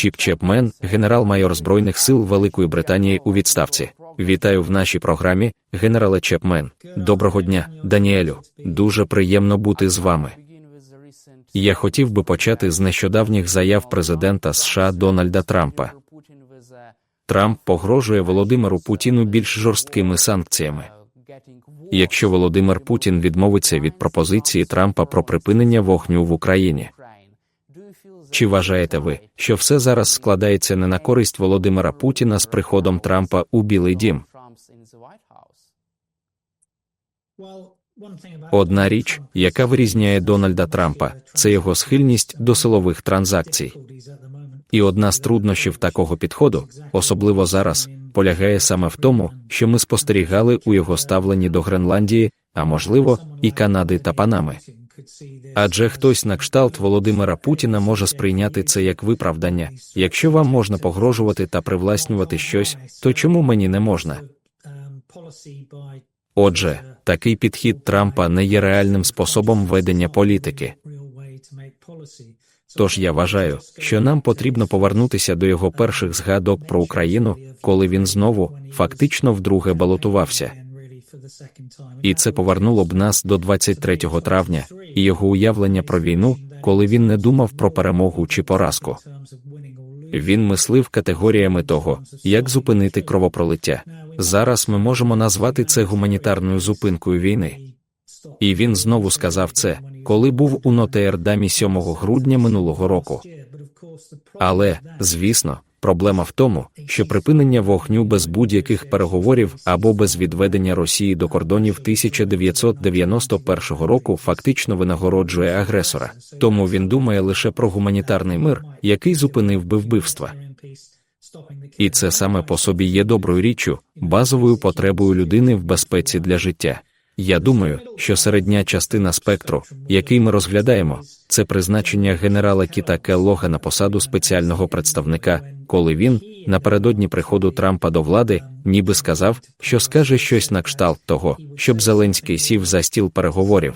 Чіп Чепмен, генерал-майор Збройних сил Великої Британії у відставці. Вітаю в нашій програмі, генерале Чепмен. Доброго дня, Даніелю. Дуже приємно бути з вами. Я хотів би почати з нещодавніх заяв президента США Дональда Трампа. Трамп погрожує Володимиру Путіну більш жорсткими санкціями. Якщо Володимир Путін відмовиться від пропозиції Трампа про припинення вогню в Україні. Чи вважаєте ви, що все зараз складається не на користь Володимира Путіна з приходом Трампа у Білий Дім? Одна річ, яка вирізняє Дональда Трампа, це його схильність до силових транзакцій. І одна з труднощів такого підходу, особливо зараз, полягає саме в тому, що ми спостерігали у його ставленні до Гренландії, а можливо, і Канади та Панами. Адже хтось на кшталт Володимира Путіна може сприйняти це як виправдання. Якщо вам можна погрожувати та привласнювати щось, то чому мені не можна? Отже, такий підхід Трампа не є реальним способом ведення політики. Тож я вважаю, що нам потрібно повернутися до його перших згадок про Україну, коли він знову фактично вдруге балотувався. І це повернуло б нас до 23 травня і його уявлення про війну, коли він не думав про перемогу чи поразку. Він мислив категоріями того, як зупинити кровопролиття. Зараз ми можемо назвати це гуманітарною зупинкою війни. І він знову сказав це, коли був у Нотеердамі 7 грудня минулого року. Але, звісно, проблема в тому, що припинення вогню без будь-яких переговорів або без відведення Росії до кордонів 1991 року фактично винагороджує агресора, тому він думає лише про гуманітарний мир, який зупинив би вбивства. І це саме по собі є доброю річчю, базовою потребою людини в безпеці для життя. Я думаю, що середня частина спектру, який ми розглядаємо, це призначення генерала Кіта Келлога на посаду спеціального представника, коли він, напередодні приходу Трампа до влади, ніби сказав, що скаже щось на кшталт того, щоб Зеленський сів за стіл переговорів.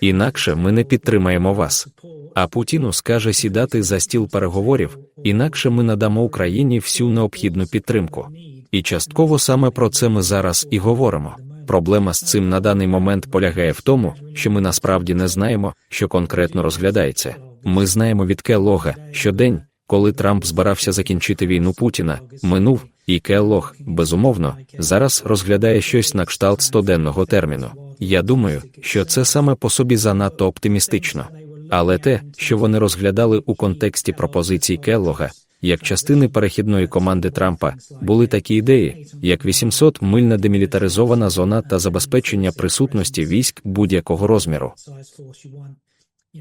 Інакше ми не підтримаємо вас. А Путіну скаже сідати за стіл переговорів, інакше ми надамо Україні всю необхідну підтримку. І частково саме про це ми зараз і говоримо. Проблема з цим на даний момент полягає в тому, що ми насправді не знаємо, що конкретно розглядається. Ми знаємо від Келлога, що день, коли Трамп збирався закінчити війну Путіна, минув, і Келлог, безумовно, зараз розглядає щось на кшталт стоденного терміну. Я думаю, що це саме по собі занадто оптимістично. Але те, що вони розглядали у контексті пропозицій Келлога, як частини перехідної команди Трампа, були такі ідеї, як 800 мильна демілітаризована зона та забезпечення присутності військ будь-якого розміру.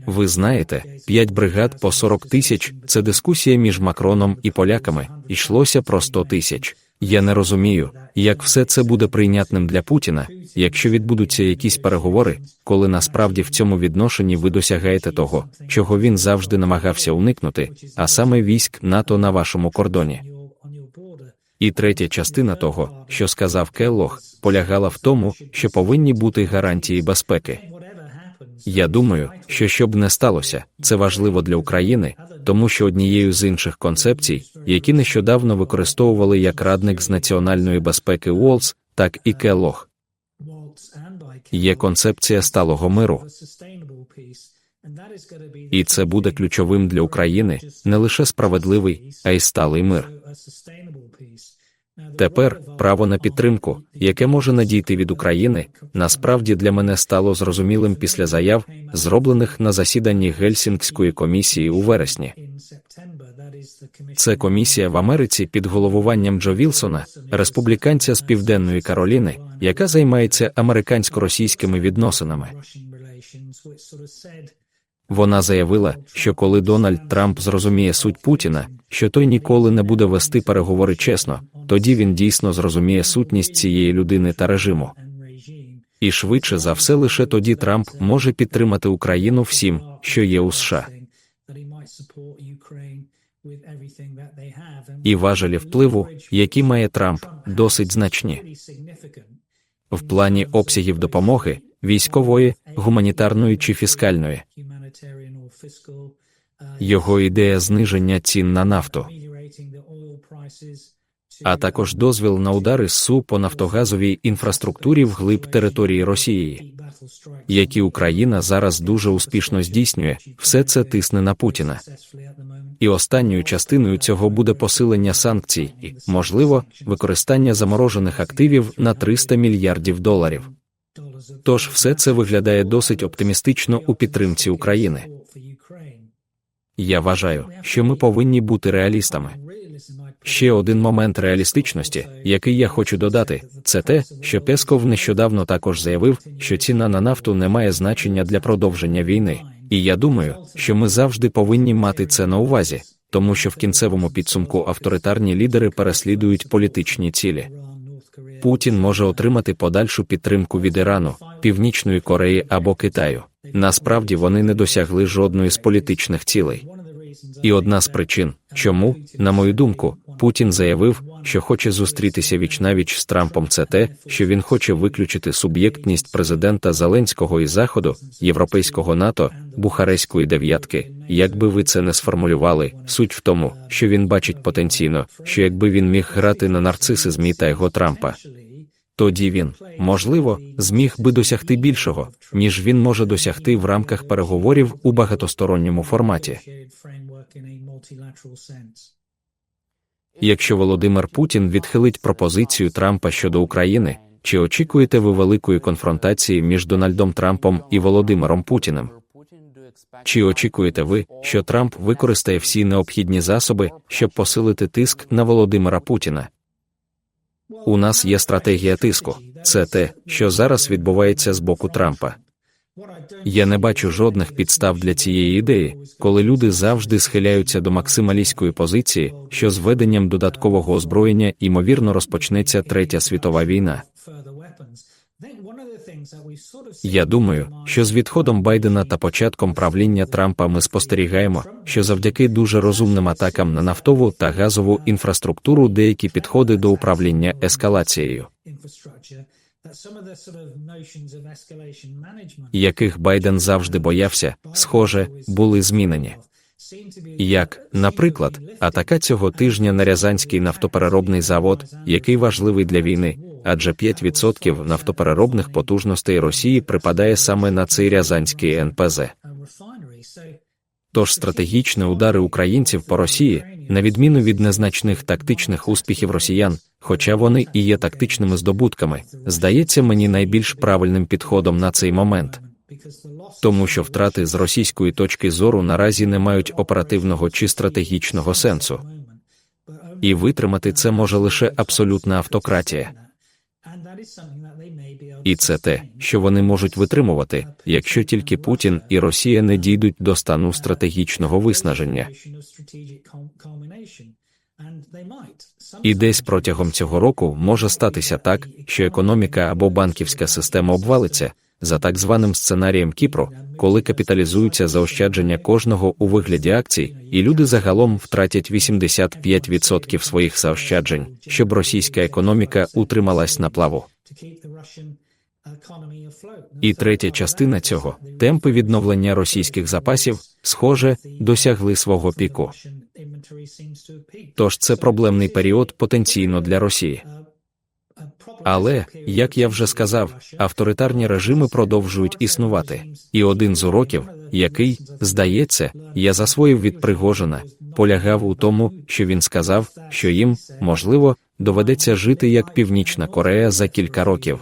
Ви знаєте, п'ять бригад по 40 тисяч це дискусія між Макроном і поляками, йшлося про 100 тисяч. Я не розумію, як все це буде прийнятним для Путіна, якщо відбудуться якісь переговори, коли насправді в цьому відношенні ви досягаєте того, чого він завжди намагався уникнути, а саме військ НАТО на вашому кордоні. І третя частина того, що сказав Келлог, полягала в тому, що повинні бути гарантії безпеки. Я думаю, що щоб не сталося, це важливо для України, тому що однією з інших концепцій, які нещодавно використовували як радник з національної безпеки Уолс, так і Келлог, є концепція сталого миру. І це буде ключовим для України не лише справедливий, а й сталий мир. Тепер право на підтримку, яке може надійти від України, насправді для мене стало зрозумілим після заяв, зроблених на засіданні Гельсінгської комісії у вересні. Це комісія в Америці під головуванням Джо Вілсона, республіканця з Південної Кароліни, яка займається американсько-російськими відносинами. Вона заявила, що коли Дональд Трамп зрозуміє суть Путіна, що той ніколи не буде вести переговори чесно, тоді він дійсно зрозуміє сутність цієї людини та режиму. І швидше за все, лише тоді Трамп може підтримати Україну всім, що є у США. І важелі впливу, які має Трамп, досить значні. В плані обсягів допомоги військової, гуманітарної чи фіскальної. Його ідея зниження цін на нафту, а також дозвіл на удари СУ по нафтогазовій інфраструктурі вглиб території Росії, які Україна зараз дуже успішно здійснює, все це тисне на Путіна. І останньою частиною цього буде посилення санкцій і, можливо, використання заморожених активів на 300 мільярдів доларів. Тож все це виглядає досить оптимістично у підтримці України. Я вважаю, що ми повинні бути реалістами. Ще один момент реалістичності, який я хочу додати, це те, що Песков нещодавно також заявив, що ціна на нафту не має значення для продовження війни. І я думаю, що ми завжди повинні мати це на увазі, тому що в кінцевому підсумку авторитарні лідери переслідують політичні цілі. Путін може отримати подальшу підтримку від Ірану, Північної Кореї або Китаю. Насправді вони не досягли жодної з політичних цілей. І одна з причин, чому, на мою думку, Путін заявив, що хоче зустрітися вічнавіч з Трампом, це те, що він хоче виключити суб'єктність президента Зеленського із Заходу, Європейського НАТО, Бухарестської дев'ятки. Якби ви це не сформулювали, суть в тому, що він бачить потенційно, що якби він міг грати на нарцисизмі та його Трампа. Тоді він, можливо, зміг би досягти більшого, ніж він може досягти в рамках переговорів у багатосторонньому форматі. Якщо Володимир Путін відхилить пропозицію Трампа щодо України, чи очікуєте ви великої конфронтації між Дональдом Трампом і Володимиром Путіним? Чи очікуєте ви, що Трамп використає всі необхідні засоби, щоб посилити тиск на Володимира Путіна? У нас є стратегія тиску. Це те, що зараз відбувається з боку Трампа. Я не бачу жодних підстав для цієї ідеї, коли люди завжди схиляються до максималістської позиції, що з введенням додаткового озброєння ймовірно розпочнеться третя світова війна. Я думаю, що з відходом Байдена та початком правління Трампа ми спостерігаємо, що завдяки дуже розумним атакам на нафтову та газову інфраструктуру деякі підходи до управління ескалацією, яких Байден завжди боявся, схоже, були змінені. Як, наприклад, атака цього тижня на Рязанський нафтопереробний завод, який важливий для війни, адже 5% нафтопереробних потужностей Росії припадає саме на цей Рязанський НПЗ. Тож стратегічні удари українців по Росії, на відміну від незначних тактичних успіхів росіян, хоча вони і є тактичними здобутками, здається мені найбільш правильним підходом на цей момент. Тому що втрати з російської точки зору наразі не мають оперативного чи стратегічного сенсу, і витримати це може лише абсолютна автократія. І це те, що вони можуть витримувати, якщо тільки Путін і Росія не дійдуть до стану стратегічного виснаження. І десь протягом цього року може статися так, що економіка або банківська система обвалиться за так званим сценарієм Кіпру, коли капіталізуються заощадження кожного у вигляді акцій, і люди загалом втратять 85% своїх заощаджень, щоб російська економіка утрималась на плаву. І третя частина цього темпи відновлення російських запасів, схоже, досягли свого піку. Тож це проблемний період потенційно для Росії. Але, як я вже сказав, авторитарні режими продовжують існувати. І один з уроків, який, здається, я засвоїв від Пригожина, полягав у тому, що він сказав, що їм, можливо, доведеться жити як Північна Корея за кілька років.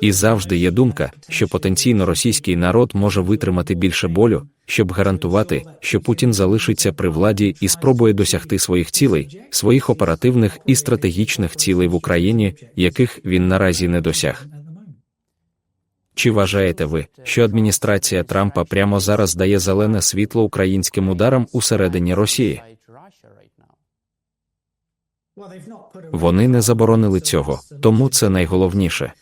І завжди є думка, що потенційно російський народ може витримати більше болю, щоб гарантувати, що Путін залишиться при владі і спробує досягти своїх цілей, своїх оперативних і стратегічних цілей в Україні, яких він наразі не досяг. Чи вважаєте ви, що адміністрація Трампа прямо зараз дає зелене світло українським ударам усередині Росії? Вони не заборонили цього, тому це найголовніше.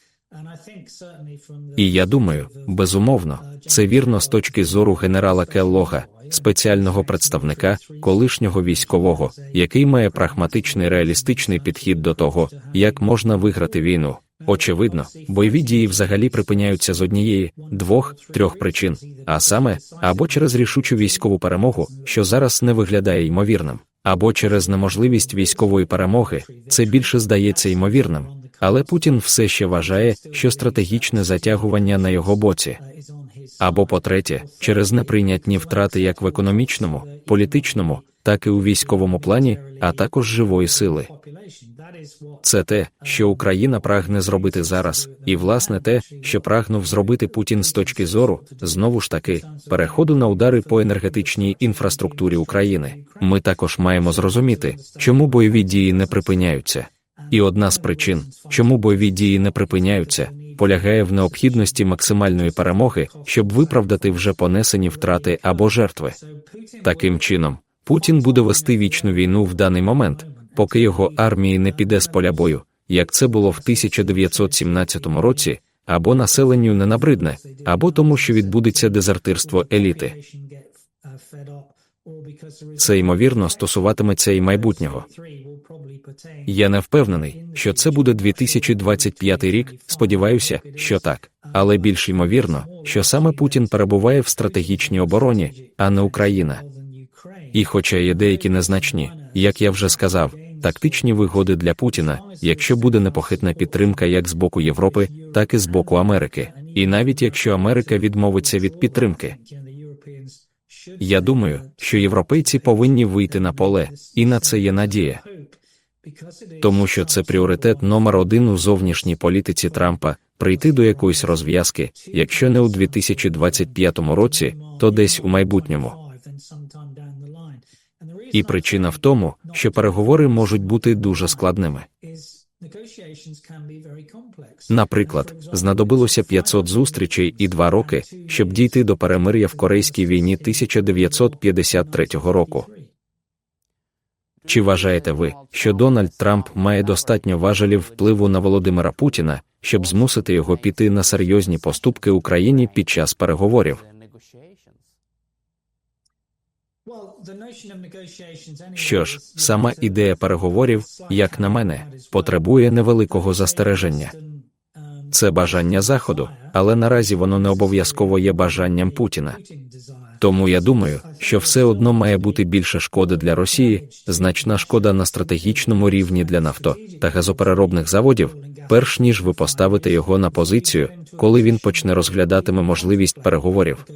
І я думаю, безумовно, це вірно з точки зору генерала Келлога, спеціального представника, колишнього військового, який має прагматичний реалістичний підхід до того, як можна виграти війну. Очевидно, бойові дії взагалі припиняються з однієї, двох, трьох причин, а саме або через рішучу військову перемогу, що зараз не виглядає ймовірним, або через неможливість військової перемоги, це більше здається ймовірним. Але Путін все ще вважає, що стратегічне затягування на його боці. Або, по-третє, через неприйнятні втрати як в економічному, політичному, так і у військовому плані, а також живої сили. Це те, що Україна прагне зробити зараз, і власне те, що прагнув зробити Путін з точки зору, знову ж таки, переходу на удари по енергетичній інфраструктурі України. Ми також маємо зрозуміти, чому бойові дії не припиняються. І одна з причин, чому бойові дії не припиняються, полягає в необхідності максимальної перемоги, щоб виправдати вже понесені втрати або жертви. Таким чином, Путін буде вести вічну війну в даний момент, поки його армії не піде з поля бою, як це було в 1917 році, або населенню не набридне, або тому, що відбудеться дезертирство еліти. Це ймовірно стосуватиметься і майбутнього. Я не впевнений, що це буде 2025 рік. Сподіваюся, що так. Але більш ймовірно, що саме Путін перебуває в стратегічній обороні, а не Україна. І, хоча є деякі незначні, як я вже сказав, тактичні вигоди для Путіна, якщо буде непохитна підтримка як з боку Європи, так і з боку Америки, і навіть якщо Америка відмовиться від підтримки. Я думаю, що європейці повинні вийти на поле, і на це є надія. Тому що це пріоритет номер один у зовнішній політиці Трампа прийти до якоїсь розв'язки, якщо не у 2025 році, то десь у майбутньому. І причина в тому, що переговори можуть бути дуже складними. Наприклад, знадобилося 500 зустрічей і два роки, щоб дійти до перемир'я в Корейській війні 1953 року. Чи вважаєте ви, що Дональд Трамп має достатньо важелів впливу на Володимира Путіна, щоб змусити його піти на серйозні поступки Україні під час переговорів? Що ж, сама ідея переговорів, як на мене, потребує невеликого застереження. Це бажання Заходу, але наразі воно не обов'язково є бажанням Путіна. Тому я думаю, що все одно має бути більше шкоди для Росії, значна шкода на стратегічному рівні для нафто та газопереробних заводів, перш ніж ви поставите його на позицію, коли він почне розглядатиме можливість переговорів.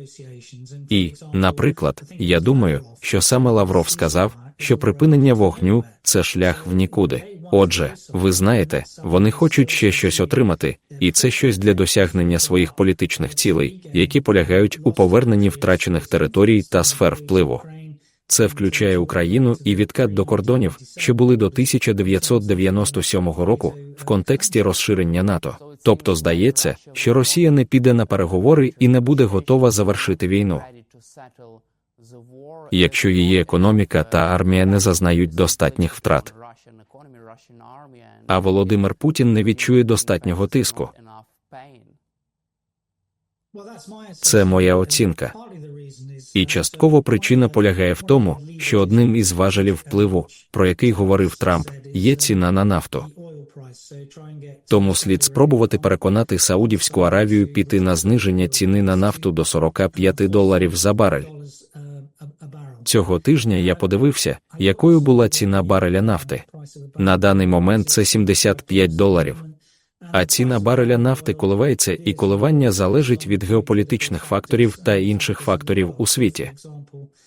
І, наприклад, я думаю, що саме Лавров сказав, що припинення вогню це шлях в нікуди. Отже, ви знаєте, вони хочуть ще щось отримати, і це щось для досягнення своїх політичних цілей, які полягають у поверненні втрачених територій та сфер впливу. Це включає Україну і відкат до кордонів, що були до 1997 року в контексті розширення НАТО. Тобто здається, що Росія не піде на переговори і не буде готова завершити війну. Якщо її економіка та армія не зазнають достатніх втрат. А Володимир Путін не відчує достатнього тиску. Це моя оцінка. І частково причина полягає в тому, що одним із важелів впливу, про який говорив Трамп, є ціна на нафту. Тому слід спробувати переконати Саудівську Аравію піти на зниження ціни на нафту до 45 доларів за барель. Цього тижня я подивився, якою була ціна бареля нафти. На даний момент це 75 доларів. А ціна бареля нафти коливається, і коливання залежить від геополітичних факторів та інших факторів у світі.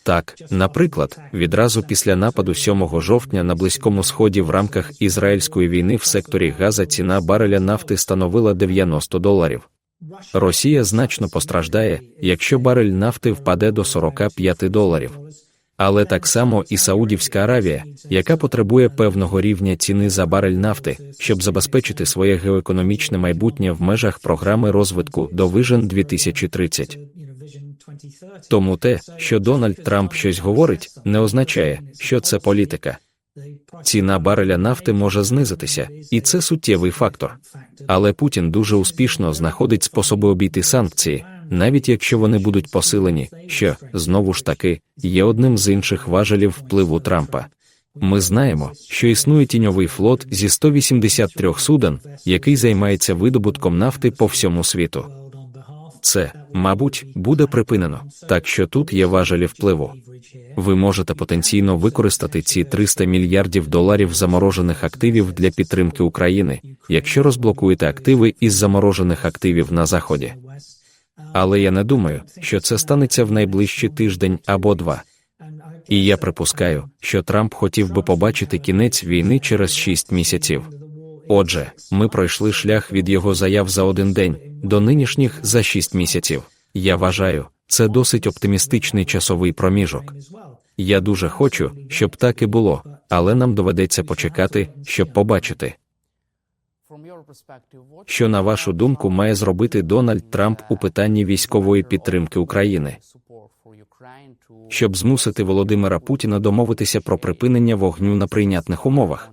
Так, наприклад, відразу після нападу 7 жовтня на близькому сході в рамках ізраїльської війни в секторі Газа ціна бареля нафти становила 90 доларів. Росія значно постраждає, якщо барель нафти впаде до 45 доларів але так само і Саудівська Аравія, яка потребує певного рівня ціни за барель нафти, щоб забезпечити своє геоекономічне майбутнє в межах програми розвитку до Vision 2030. Тому те, що Дональд Трамп щось говорить, не означає, що це політика. Ціна бареля нафти може знизитися, і це суттєвий фактор. Але Путін дуже успішно знаходить способи обійти санкції навіть якщо вони будуть посилені, що знову ж таки є одним з інших важелів впливу Трампа. Ми знаємо, що існує тіньовий флот зі 183 суден, який займається видобутком нафти по всьому світу. Це, мабуть, буде припинено, так що тут є важелі впливу. Ви можете потенційно використати ці 300 мільярдів доларів заморожених активів для підтримки України, якщо розблокуєте активи із заморожених активів на заході. Але я не думаю, що це станеться в найближчий тиждень або два. І я припускаю, що Трамп хотів би побачити кінець війни через 6 місяців. Отже, ми пройшли шлях від його заяв за один день до нинішніх за 6 місяців. Я вважаю, це досить оптимістичний часовий проміжок. Я дуже хочу, щоб так і було, але нам доведеться почекати, щоб побачити. Що, на вашу думку, має зробити Дональд Трамп у питанні військової підтримки України, щоб змусити Володимира Путіна домовитися про припинення вогню на прийнятних умовах?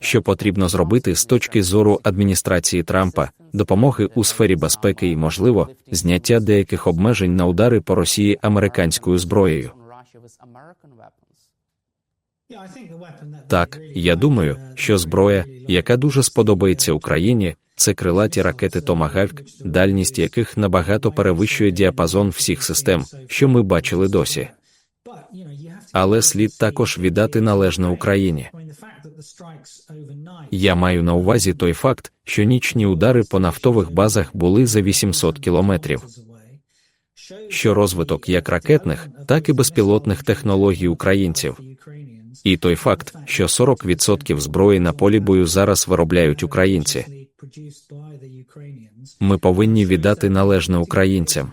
Що потрібно зробити з точки зору адміністрації Трампа, допомоги у сфері безпеки і, можливо, зняття деяких обмежень на удари по Росії американською зброєю? Так, я думаю, що зброя, яка дуже сподобається Україні, це крилаті ракети Томагавк, дальність яких набагато перевищує діапазон всіх систем, що ми бачили досі. Але слід також віддати належне Україні. Я маю на увазі той факт, що нічні удари по нафтових базах були за 800 кілометрів. Що розвиток як ракетних, так і безпілотних технологій українців. І той факт, що 40% зброї на полі бою зараз виробляють українці. Ми повинні віддати належне українцям.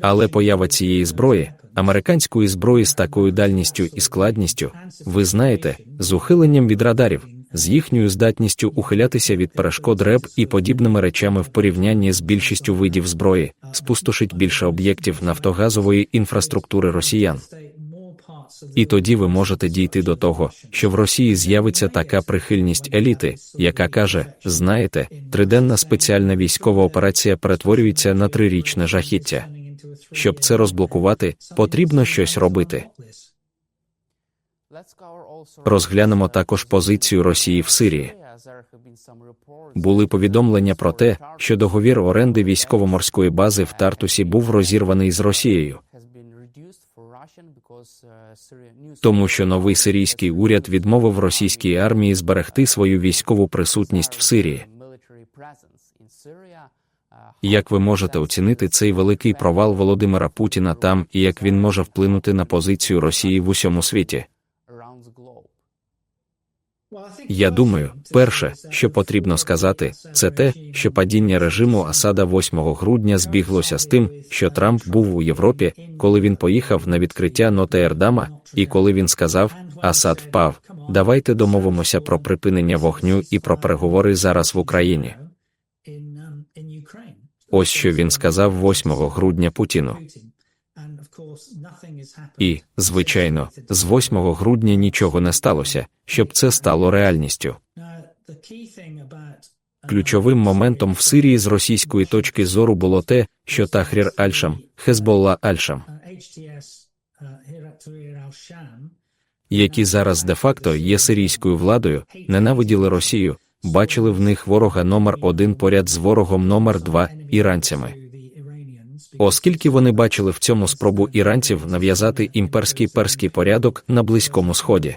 Але поява цієї зброї, американської зброї з такою дальністю і складністю, ви знаєте, з ухиленням від радарів, з їхньою здатністю ухилятися від перешкод РЕБ і подібними речами в порівнянні з більшістю видів зброї, спустошить більше об'єктів нафтогазової інфраструктури росіян. І тоді ви можете дійти до того, що в Росії з'явиться така прихильність еліти, яка каже: знаєте, триденна спеціальна військова операція перетворюється на трирічне жахіття. Щоб це розблокувати, потрібно щось робити. Розглянемо також позицію Росії в Сирії. Були повідомлення про те, що договір оренди військово-морської бази в Тартусі був розірваний з Росією. Тому що новий сирійський уряд відмовив російській армії зберегти свою військову присутність в Сирії. Як ви можете оцінити цей великий провал Володимира Путіна там і як він може вплинути на позицію Росії в усьому світі? Я думаю, перше, що потрібно сказати, це те, що падіння режиму Асада 8 грудня збіглося з тим, що Трамп був у Європі, коли він поїхав на відкриття Нотеердама, і коли він сказав: Асад впав, давайте домовимося про припинення вогню і про переговори зараз в Україні. Ось що він сказав 8 грудня Путіну. І, звичайно, з 8 грудня нічого не сталося, щоб це стало реальністю. Ключовим моментом в Сирії з російської точки зору було те, що Тахрір Альшам, Хезболла Альшам, які зараз де-факто є сирійською владою, ненавиділи Росію, бачили в них ворога номер один поряд з ворогом номер два іранцями оскільки вони бачили в цьому спробу іранців нав'язати імперський перський порядок на Близькому Сході.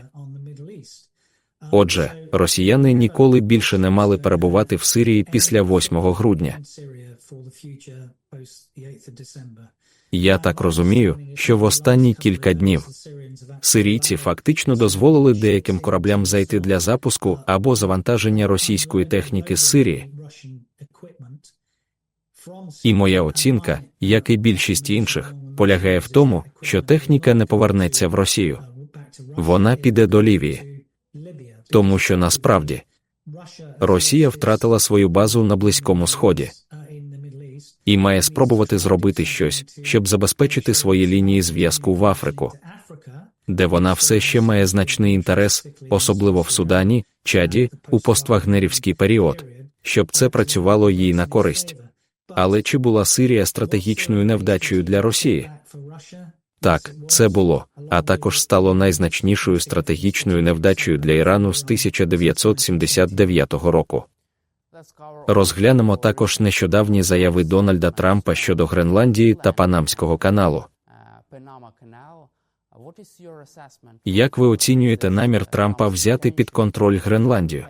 Отже, росіяни ніколи більше не мали перебувати в Сирії після 8 грудня. Я так розумію, що в останні кілька днів сирійці фактично дозволили деяким кораблям зайти для запуску або завантаження російської техніки з Сирії. І моя оцінка, як і більшість інших, полягає в тому, що техніка не повернеться в Росію. Вона піде до Лівії, тому що насправді Росія втратила свою базу на Близькому Сході і має спробувати зробити щось, щоб забезпечити свої лінії зв'язку в Африку, де вона все ще має значний інтерес, особливо в Судані, Чаді, у поствагнерівський період, щоб це працювало їй на користь. Але чи була Сирія стратегічною невдачею для Росії? Так, це було, а також стало найзначнішою стратегічною невдачею для Ірану з 1979 року. Розглянемо також нещодавні заяви Дональда Трампа щодо Гренландії та Панамського каналу. Як ви оцінюєте намір Трампа взяти під контроль Гренландію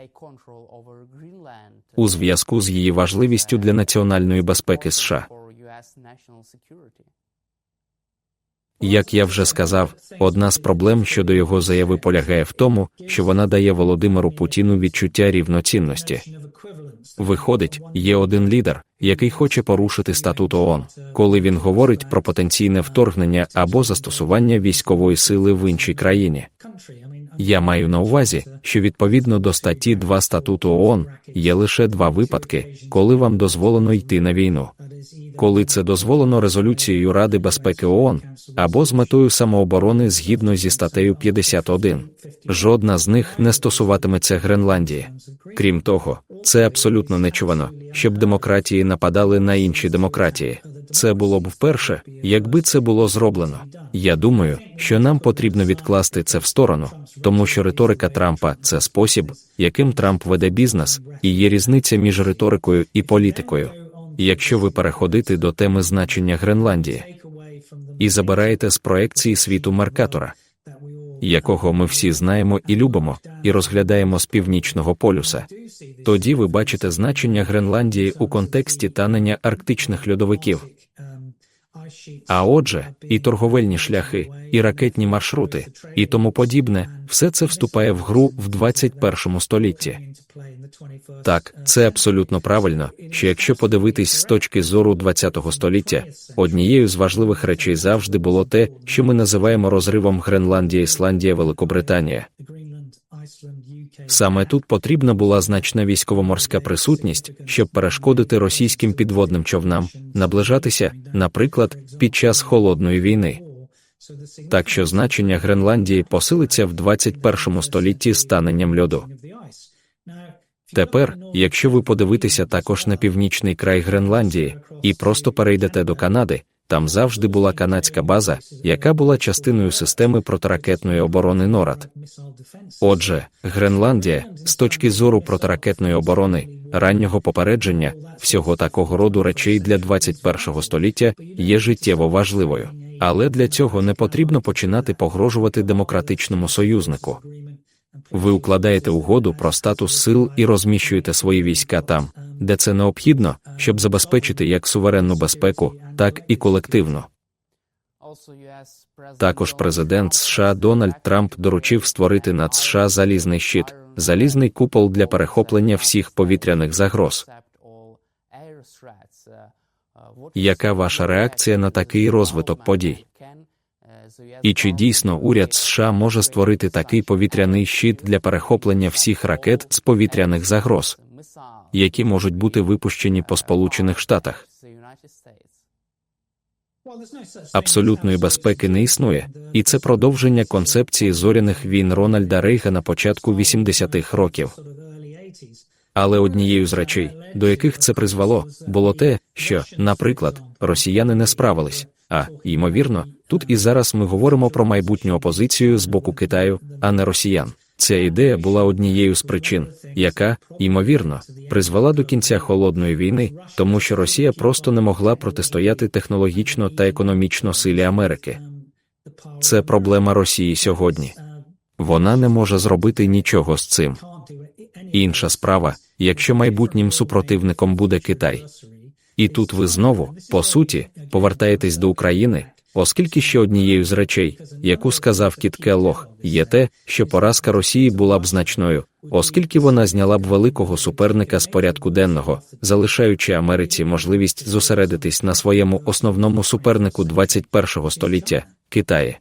у зв'язку з її важливістю для національної безпеки США? Як я вже сказав, одна з проблем щодо його заяви полягає в тому, що вона дає Володимиру Путіну відчуття рівноцінності. Виходить, є один лідер, який хоче порушити статут ООН, коли він говорить про потенційне вторгнення або застосування військової сили в іншій країні. Я маю на увазі, що відповідно до статті 2 статуту ООН є лише два випадки, коли вам дозволено йти на війну. Коли це дозволено резолюцією Ради безпеки ООН або з метою самооборони згідно зі статтею 51. Жодна з них не стосуватиметься Гренландії. Крім того, це абсолютно нечувано, щоб демократії нападали на інші демократії. Це було б вперше, якби це було зроблено. Я думаю, що нам потрібно відкласти це в сторону, тому що риторика Трампа це спосіб, яким Трамп веде бізнес, і є різниця між риторикою і політикою. Якщо ви переходите до теми значення Гренландії і забираєте з проекції світу Меркатора, якого ми всі знаємо і любимо, і розглядаємо з північного полюса, тоді ви бачите значення Гренландії у контексті танення арктичних льодовиків. А отже, і торговельні шляхи, і ракетні маршрути, і тому подібне, все це вступає в гру в 21 столітті. Так, це абсолютно правильно, що якщо подивитись з точки зору ХХ століття, однією з важливих речей завжди було те, що ми називаємо розривом Гренландія, Ісландія, Великобританія. Саме тут потрібна була значна військово-морська присутність, щоб перешкодити російським підводним човнам, наближатися, наприклад, під час холодної війни. Так що значення Гренландії посилиться в 21 столітті станенням льоду. Тепер, якщо ви подивитеся також на північний край Гренландії і просто перейдете до Канади, там завжди була канадська база, яка була частиною системи протиракетної оборони НОРАД. Отже, Гренландія, з точки зору протиракетної оборони, раннього попередження, всього такого роду речей для 21 століття є життєво важливою, але для цього не потрібно починати погрожувати демократичному союзнику. Ви укладаєте угоду про статус сил і розміщуєте свої війська там, де це необхідно, щоб забезпечити як суверенну безпеку, так і колективну. Також президент США Дональд Трамп доручив створити над США залізний щит, залізний купол для перехоплення всіх повітряних загроз. Яка ваша реакція на такий розвиток подій? І чи дійсно уряд США може створити такий повітряний щит для перехоплення всіх ракет з повітряних загроз, які можуть бути випущені по Сполучених Штатах? Абсолютної безпеки не існує, і це продовження концепції зоряних війн Рональда Рейга на початку 80-х років. Але однією з речей, до яких це призвело, було те, що, наприклад, росіяни не справились. А ймовірно, тут і зараз ми говоримо про майбутню опозицію з боку Китаю, а не росіян. Ця ідея була однією з причин, яка, ймовірно, призвела до кінця холодної війни, тому що Росія просто не могла протистояти технологічно та економічно силі Америки. Це проблема Росії сьогодні. Вона не може зробити нічого з цим. Інша справа, якщо майбутнім супротивником буде Китай. І тут ви знову, по суті, повертаєтесь до України, оскільки ще однією з речей, яку сказав Кіт Келлог, є те, що поразка Росії була б значною, оскільки вона зняла б великого суперника з порядку денного, залишаючи Америці можливість зосередитись на своєму основному супернику 21-го століття Китаї.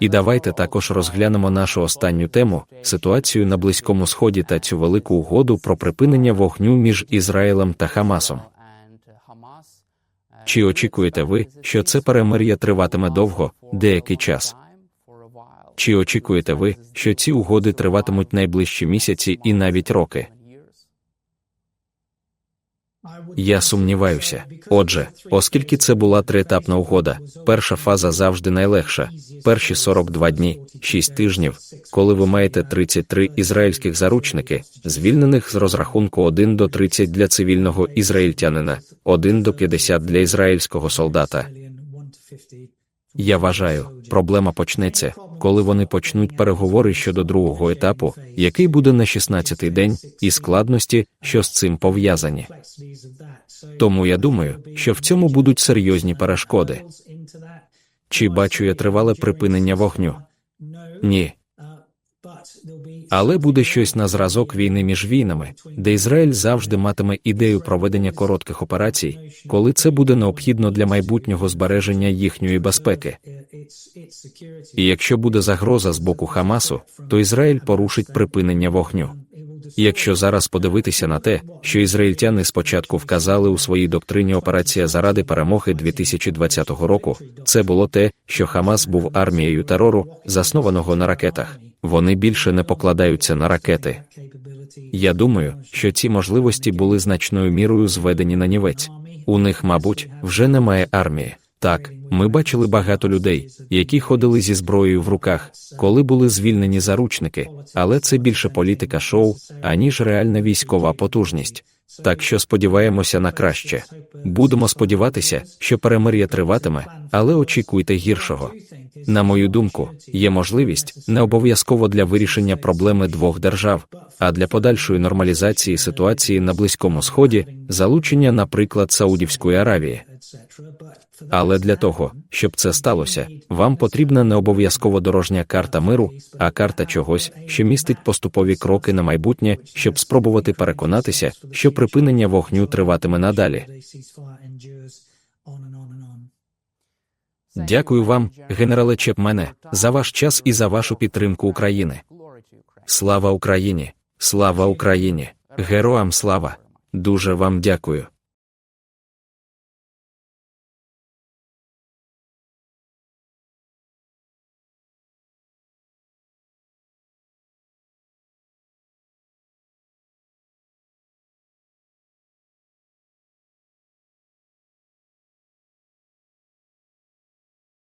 І давайте також розглянемо нашу останню тему ситуацію на Близькому Сході та цю велику угоду про припинення вогню між Ізраїлем та Хамасом. Чи очікуєте ви, що це перемир'я триватиме довго, деякий час? Чи очікуєте ви, що ці угоди триватимуть найближчі місяці і навіть роки? Я сумніваюся. Отже, оскільки це була триетапна угода, перша фаза завжди найлегша. Перші 42 дні, 6 тижнів, коли ви маєте 33 ізраїльських заручники, звільнених з розрахунку 1 до 30 для цивільного ізраїльтянина, 1 до 50 для ізраїльського солдата. Я вважаю, проблема почнеться, коли вони почнуть переговори щодо другого етапу, який буде на 16-й день, і складності, що з цим пов'язані. Тому я думаю, що в цьому будуть серйозні перешкоди. Чи бачу я тривале припинення вогню? Ні. Але буде щось на зразок війни між війнами, де Ізраїль завжди матиме ідею проведення коротких операцій, коли це буде необхідно для майбутнього збереження їхньої безпеки. І якщо буде загроза з боку Хамасу, то Ізраїль порушить припинення вогню. Якщо зараз подивитися на те, що ізраїльтяни спочатку вказали у своїй доктрині операція заради перемоги 2020 року, це було те, що Хамас був армією терору, заснованого на ракетах. Вони більше не покладаються на ракети. Я думаю, що ці можливості були значною мірою зведені на нівець. У них, мабуть, вже немає армії. Так, ми бачили багато людей, які ходили зі зброєю в руках, коли були звільнені заручники, але це більше політика шоу, аніж реальна військова потужність. Так що сподіваємося на краще. Будемо сподіватися, що перемир'я триватиме, але очікуйте гіршого. На мою думку, є можливість не обов'язково для вирішення проблеми двох держав, а для подальшої нормалізації ситуації на Близькому Сході, залучення, наприклад, Саудівської Аравії. Але для того, щоб це сталося, вам потрібна не обов'язково дорожня карта миру, а карта чогось, що містить поступові кроки на майбутнє, щоб спробувати переконатися, що припинення вогню триватиме надалі. Дякую вам, генерале Чепмене, за ваш час і за вашу підтримку України. Слава Україні! Слава Україні! Героям слава! Дуже вам дякую.